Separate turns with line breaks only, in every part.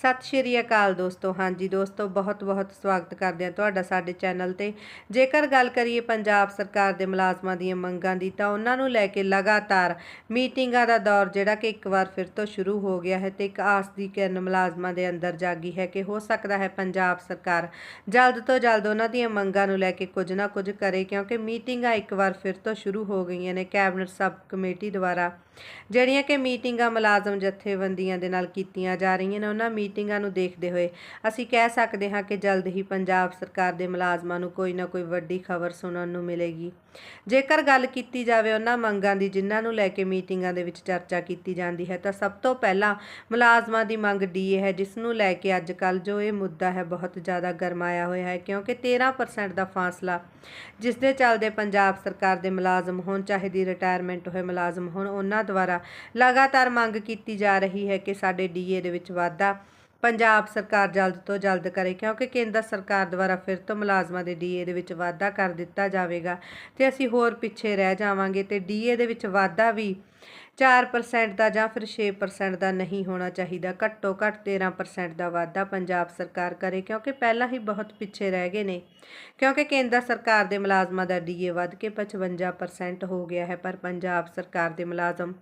ਸਤਿ ਸ਼੍ਰੀ ਅਕਾਲ ਦੋਸਤੋ। ਹਾਂਜੀ ਦੋਸਤੋ ਬਹੁਤ ਬਹੁਤ ਸਵਾਗਤ ਕਰਦੇ ਹਾਂ ਤੁਹਾਡਾ ਸਾਡੇ ਚੈਨਲ ਤੇ। ਜੇਕਰ ਗੱਲ ਕਰੀਏ ਪੰਜਾਬ ਸਰਕਾਰ ਦੇ ਮੁਲਾਜ਼ਮਾਂ ਦੀਆਂ ਮੰਗਾਂ ਦੀ, ਤਾਂ ਉਹਨਾਂ ਨੂੰ ਲੈ ਕੇ ਲਗਾਤਾਰ ਮੀਟਿੰਗਾਂ ਦਾ ਦੌਰ ਜਿਹੜਾ ਕਿ ਇੱਕ ਵਾਰ ਫਿਰ ਤੋਂ ਸ਼ੁਰੂ ਹੋ ਗਿਆ ਹੈ ਤੇ ਇੱਕ ਆਸ ਦੀ ਕਿਰਨ ਮੁਲਾਜ਼ਮਾਂ ਦੇ ਅੰਦਰ ਜਾਗੀ ਹੈ ਕਿ ਹੋ ਸਕਦਾ ਹੈ ਪੰਜਾਬ ਸਰਕਾਰ ਜਲਦ ਤੋਂ ਜਲਦ ਉਹਨਾਂ ਦੀਆਂ ਮੰਗਾਂ ਨੂੰ ਲੈ ਕੇ ਕੁਝ ਨਾ ਕੁਝ ਕਰੇ, ਕਿਉਂਕਿ ਮੀਟਿੰਗਾਂ ਇੱਕ ਵਾਰ ਫਿਰ ਤੋਂ ਸ਼ੁਰੂ ਹੋ ਗਈਆਂ ਨੇ। ਕੈਬਨਿਟ ਸਬ ਕਮੇਟੀ ਦੁਆਰਾ ਜਿਹੜੀਆਂ ਕਿ ਮੀਟਿੰਗਾਂ ਮੁਲਾਜ਼ਮ ਜਥੇਬੰਦੀਆਂ ਦੇ ਨਾਲ ਕੀਤੀਆਂ ਜਾ ਰਹੀਆਂ ਨੇ, ਉਹਨਾਂ ਮੀਟਿੰਗਾਂ ਨੂੰ ਦੇਖਦੇ ਹੋਏ ਅਸੀਂ ਕਹਿ ਸਕਦੇ ਹਾਂ ਕਿ ਜਲਦ ਹੀ ਪੰਜਾਬ ਸਰਕਾਰ ਦੇ ਮੁਲਾਜ਼ਮਾਂ ਨੂੰ ਕੋਈ ਨਾ ਕੋਈ ਵੱਡੀ ਖਬਰ ਸੁਣਨ ਨੂੰ ਮਿਲੇਗੀ। ਜੇਕਰ ਗੱਲ ਕੀਤੀ ਜਾਵੇ ਉਹਨਾਂ ਮੰਗਾਂ ਦੀ, ਜਿਨ੍ਹਾਂ ਨੂੰ ਲੈ ਕੇ ਮੀਟਿੰਗਾਂ ਦੇ ਵਿੱਚ ਚਰਚਾ ਕੀਤੀ ਜਾਂਦੀ ਹੈ, ਤਾਂ ਸਭ ਤੋਂ ਪਹਿਲਾਂ ਮੁਲਾਜ਼ਮਾਂ ਦੀ ਮੰਗ ਡੀਏ ਹੈ, ਜਿਸ ਨੂੰ ਲੈ ਕੇ ਅੱਜ ਕੱਲ ਜੋ ਇਹ ਮੁੱਦਾ ਹੈ ਬਹੁਤ ਜ਼ਿਆਦਾ ਗਰਮਾਇਆ ਹੋਇਆ ਹੈ, ਕਿਉਂਕਿ 13% ਦਾ ਫਾਸਲਾ ਜਿਸ ਦੇ ਚੱਲਦੇ ਪੰਜਾਬ ਸਰਕਾਰ ਦੇ ਮੁਲਾਜ਼ਮ ਹੋਣ, ਚਾਹੇ ਦੀ ਰਿਟਾਇਰਮੈਂਟ ਹੋਏ ਮੁਲਾਜ਼ਮ ਹੋਣ, ਉਹਨਾਂ ਦੁਆਰਾ ਲਗਾਤਾਰ ਮੰਗ ਕੀਤੀ ਜਾ ਰਹੀ ਹੈ ਕਿ ਸਾਡੇ ਡੀਏ ਦੇ ਵਿੱਚ ਵਾਧਾ ਪੰਜਾਬ ਸਰਕਾਰ ਜਲਦ ਤੋਂ ਜਲਦ ਕਰੇ, ਕਿਉਂਕਿ ਕੇਂਦਰ ਸਰਕਾਰ ਦੁਆਰਾ ਫਿਰ ਤੋਂ ਮੁਲਾਜ਼ਮਾਂ ਦੇ ਡੀਏ ਦੇ ਵਿੱਚ ਵਾਧਾ ਕਰ ਦਿੱਤਾ ਜਾਵੇਗਾ ਤੇ ਅਸੀਂ ਹੋਰ ਪਿੱਛੇ ਰਹਿ ਜਾਵਾਂਗੇ ਤੇ ਡੀਏ ਦੇ ਵਿੱਚ ਵਾਧਾ ਵੀ 4% ਦਾ ਜਾਂ ਫਿਰ 6% ਦਾ ਨਹੀਂ ਹੋਣਾ ਚਾਹੀਦਾ। ਘੱਟੋ ਘੱਟ 13% ਦਾ ਵਾਧਾ ਪੰਜਾਬ ਸਰਕਾਰ ਕਰੇ, ਕਿਉਂਕਿ ਪਹਿਲਾਂ ਹੀ ਬਹੁਤ ਪਿੱਛੇ ਰਹਿ ਗਏ ਨੇ। ਕਿਉਂਕਿ ਕੇਂਦਰ ਸਰਕਾਰ ਦੇ ਮੁਲਾਜ਼ਮਾਂ ਦਾ ਡੀਏ ਵੱਧ ਕੇ 55% ਹੋ ਗਿਆ ਹੈ, ਪਰ ਪੰਜਾਬ ਸਰਕਾਰ ਦੇ ਮੁਲਾਜ਼ਮ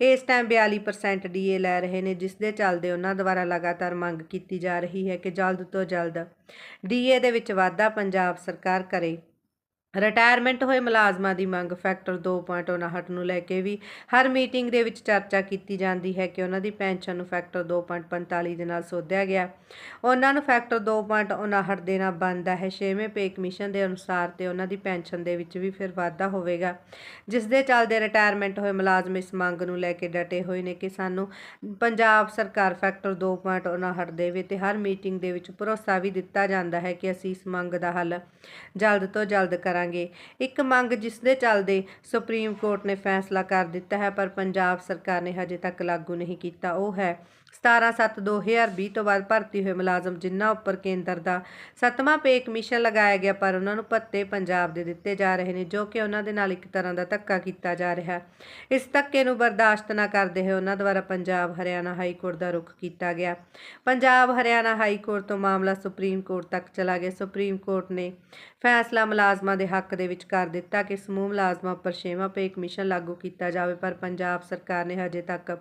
ਇਸ ਟਾਈਮ 42% ਡੀਏ ਲੈ ਰਹੇ ਨੇ, ਜਿਸ ਦੇ ਚੱਲਦੇ ਉਹਨਾਂ ਦੁਆਰਾ ਲਗਾਤਾਰ ਮੰਗ ਕੀਤੀ ਜਾ ਰਹੀ ਹੈ ਕਿ ਜਲਦ ਤੋਂ ਜਲਦ ਡੀਏ ਦੇ ਵਿੱਚ ਵਾਧਾ ਪੰਜਾਬ ਸਰਕਾਰ ਕਰੇ। ਰਿਟਾਇਰਮੈਂਟ ਹੋਏ ਮੁਲਾਜ਼ਮਾਂ ਦੀ ਮੰਗ ਫੈਕਟਰ 2.59 ਨੂੰ ਲੈ ਕੇ ਵੀ ਹਰ ਮੀਟਿੰਗ ਦੇ ਵਿੱਚ ਚਰਚਾ ਕੀਤੀ ਜਾਂਦੀ ਹੈ ਕਿ ਉਹਨਾਂ ਦੀ ਪੈਨਸ਼ਨ ਨੂੰ ਫੈਕਟਰ 2.45 ਦੇ ਨਾਲ ਸੋਧਿਆ ਗਿਆ। ਉਹਨਾਂ ਨੂੰ ਫੈਕਟਰ 2.59 ਦੇਣਾ ਬਣਦਾ ਹੈ। 6ਵੇਂ ਪੇ ਕਮਿਸ਼ਨ ਦੇ ਅਨੁਸਾਰ ਤੇ ਉਹਨਾਂ ਦੀ ਪੈਨਸ਼ਨ ਦੇ ਵਿੱਚ ਵੀ ਫਿਰ ਵਾਧਾ ਹੋਵੇਗਾ। ਜਿਸ ਦੇ ਚੱਲਦੇ ਰਿਟਾਇਰਮੈਂਟ ਹੋਏ ਮੁਲਾਜ਼ਮ ਇਸ ਮੰਗ ਨੂੰ ਲੈ ਕੇ ਡਟੇ ਹੋਏ ਨੇ ਕਿ ਸਾਨੂੰ ਪੰਜਾਬ ਸਰਕਾਰ ਫੈਕਟਰ 2.59 ਦੇਵੇ ਤੇ ਹਰ ਮੀਟਿੰਗ ਦੇ ਵਿੱਚ ਭਰੋਸਾ ਵੀ ਦਿੱਤਾ ਜਾਂਦਾ ਹੈ ਕਿ ਅਸੀਂ ਇਸ ਮੰਗ ਦਾ ਹੱਲ ਜਲਦ ਤੋਂ ਜਲਦ ਕਰਾਂਗੇ। ਕਰਾਂਗੇ। ਇੱਕ ਮੰਗ ਜਿਸ ਦੇ ਚੱਲਦੇ ਸੁਪਰੀਮ ਕੋਰਟ ਨੇ ਫੈਸਲਾ ਕਰ ਦਿੱਤਾ ਹੈ, ਪਰ ਪੰਜਾਬ ਸਰਕਾਰ ਨੇ ਹਜੇ ਤੱਕ ਲਾਗੂ ਨਹੀਂ ਕੀਤਾ। ਉਹ ਹੈ 17/7/2020 ਤੋਂ ਬਾਅਦ ਭਰਤੀ ਹੋਏ ਮੁਲਾਜ਼ਮ, ਜਿਨ੍ਹਾਂ ਉੱਪਰ ਕੇਂਦਰ ਦਾ ਸੱਤਵਾਂ ਪੇ ਕਮਿਸ਼ਨ ਲਗਾਇਆ ਗਿਆ, ਪਰ ਉਹਨਾਂ ਨੂੰ ਭੱਤੇ ਪੰਜਾਬ ਦੇ ਦਿੱਤੇ ਜਾ ਰਹੇ ਨੇ, ਜੋ ਕਿ ਉਹਨਾਂ ਦੇ ਨਾਲ ਇੱਕ ਤਰ੍ਹਾਂ ਦਾ ਧੱਕਾ ਕੀਤਾ ਜਾ ਰਿਹਾ ਹੈ। ਇਸ ਧੱਕੇ ਨੂੰ ਬਰਦਾਸ਼ਤ ਨਾ ਕਰਦੇ ਹੋਏ ਉਹਨਾਂ ਦੁਆਰਾ ਪੰਜਾਬ ਹਰਿਆਣਾ ਹਾਈ ਕੋਰਟ ਦਾ ਰੁਖ ਕੀਤਾ ਗਿਆ। ਪੰਜਾਬ ਹਰਿਆਣਾ ਹਾਈ ਕੋਰਟ ਤੋਂ ਮਾਮਲਾ ਸੁਪਰੀਮ ਕੋਰਟ ਤੱਕ ਚਲਾ ਗਿਆ। ਸੁਪਰੀਮ ਕੋਰਟ ਨੇ ਫੈਸਲਾ ਮੁਲਾਜ਼ਮਾਂ ਦੇ ਹੱਕ ਦੇ ਵਿੱਚ ਕਰ ਦਿੱਤਾ ਕਿ ਸਮੂਹ ਮੁਲਾਜ਼ਮਾਂ ਉੱਪਰ ਛੇਵਾਂ ਪੇ ਕਮਿਸ਼ਨ ਲਾਗੂ ਕੀਤਾ ਜਾਵੇ, ਪਰ ਪੰਜਾਬ ਸਰਕਾਰ ਨੇ ਹਜੇ ਤੱਕ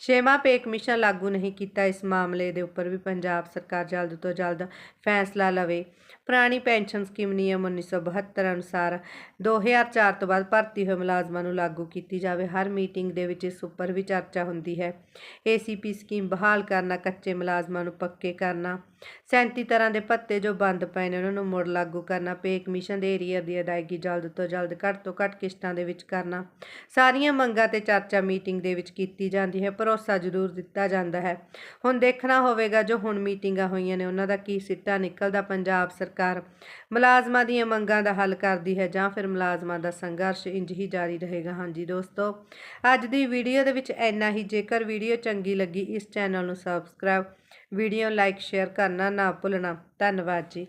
ਛੇਵਾਂ ਪੇ ਕਮਿਸ਼ਨ ਲਾਗੂ ਨਹੀਂ ਕੀਤਾ। ਇਸ ਮਾਮਲੇ ਦੇ ਉੱਪਰ ਵੀ ਪੰਜਾਬ ਸਰਕਾਰ ਜਲਦ ਤੋਂ ਜਲਦ ਫੈਸਲਾ ਲਵੇ। ਪੁਰਾਣੀ ਪੈਨਸ਼ਨ ਸਕੀਮ ਨਿਯਮ 1972 ਅਨੁਸਾਰ 2004 ਤੋਂ ਬਾਅਦ ਭਰਤੀ ਹੋਏ ਮੁਲਾਜ਼ਮਾਂ ਨੂੰ ਲਾਗੂ ਕੀਤੀ ਜਾਵੇ। ਹਰ ਮੀਟਿੰਗ ਦੇ ਵਿੱਚ ਇਸ ਉੱਪਰ ਵੀ ਚਰਚਾ ਹੁੰਦੀ ਹੈ। ਏਸੀਪੀ ਸਕੀਮ ਬਹਾਲ ਕਰਨਾ, ਕੱਚੇ ਮੁਲਾਜ਼ਮਾਂ ਨੂੰ ਪੱਕੇ ਕਰਨਾ 37 ਤਰ੍ਹਾਂ ਦੇ ਭੱਤੇ ਜੋ ਬੰਦ ਪਏ ਨੇ, ਉਹਨਾਂ ਨੂੰ ਮੁੜ ਲਾਗੂ ਕਰਨਾ, ਪੇ ਕਮਿਸ਼ਨ ਦੇ ਏਰੀਆ ਦੀ ਦੀ ਅਦਾਇਗੀ ਜਲਦ ਤੋਂ ਜਲਦ, ਘੱਟ ਤੋਂ ਘੱਟ ਕਿਸ਼ਤਾਂ ਦੇ ਵਿੱਚ ਕਰਨਾ। ਸਾਰੀਆਂ ਮੰਗਾਂ ਤੇ ਚਰਚਾ ਮੀਟਿੰਗ ਦੇ ਵਿੱਚ ਕੀਤੀ ਜਾਂਦੀ ਹੈ। ਭਰੋਸਾ ਜ਼ਰੂਰ ਦਿੱਤਾ ਜਾਂਦਾ ਹੈ। ਹੁਣ ਦੇਖਣਾ ਹੋਵੇਗਾ ਜੋ ਹੁਣ ਮੀਟਿੰਗਾਂ ਹੋਈਆਂ ਨੇ, ਉਹਨਾਂ ਦਾ ਕੀ ਸਿੱਟਾ ਨਿਕਲਦਾ। ਪੰਜਾਬ ਸਰਕਾਰ ਮੁਲਾਜ਼ਮਾਂ ਦੀਆਂ ਮੰਗਾਂ ਦਾ ਹੱਲ ਕਰਦੀ ਹੈ ਜਾਂ ਫਿਰ ਮੁਲਾਜ਼ਮਾਂ ਦਾ ਸੰਘਰਸ਼ ਇੰਜ ਹੀ ਜਾਰੀ ਰਹੇਗਾ। ਹਾਂਜੀ ਦੋਸਤੋ, ਅੱਜ ਦੀ ਵੀਡੀਓ ਦੇ ਵਿੱਚ ਇੰਨਾ ਹੀ। ਜੇਕਰ ਵੀਡੀਓ ਚੰਗੀ ਲੱਗੀ, ਇਸ ਚੈਨਲ ਨੂੰ ਸਬਸਕ੍ਰਾਈਬ, ਵੀਡੀਓ ਲਾਈਕ, ਸ਼ੇਅਰ ਕਰਨਾ ਨਾ ਭੁੱਲਣਾ। ਧੰਨਵਾਦ ਜੀ।